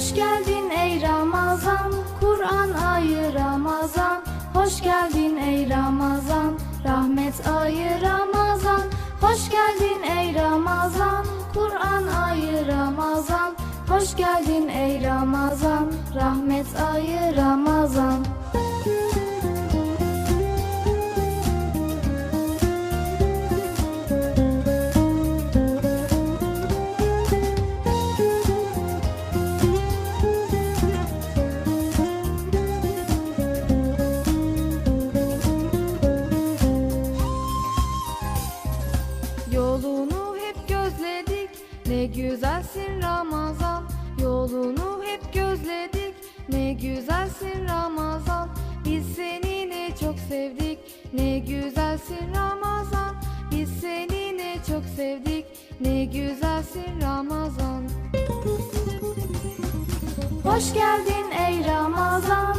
Hoş geldin ey Ramazan, Kur'an ayı Ramazan. Hoş geldin ey Ramazan, rahmet ayı Ramazan. Hoş geldin ey Ramazan, Kur'an ayı Ramazan. Hoş geldin ey Ramazan, rahmet ayı Ramazan. Yolunu hep gözledik. Ne güzelsin Ramazan. Yolunu hep gözledik. Ne güzelsin Ramazan. Biz seni ne çok sevdik. Ne güzelsin Ramazan. Biz seni ne çok sevdik. Ne güzelsin Ramazan. Hoş geldin ey Ramazan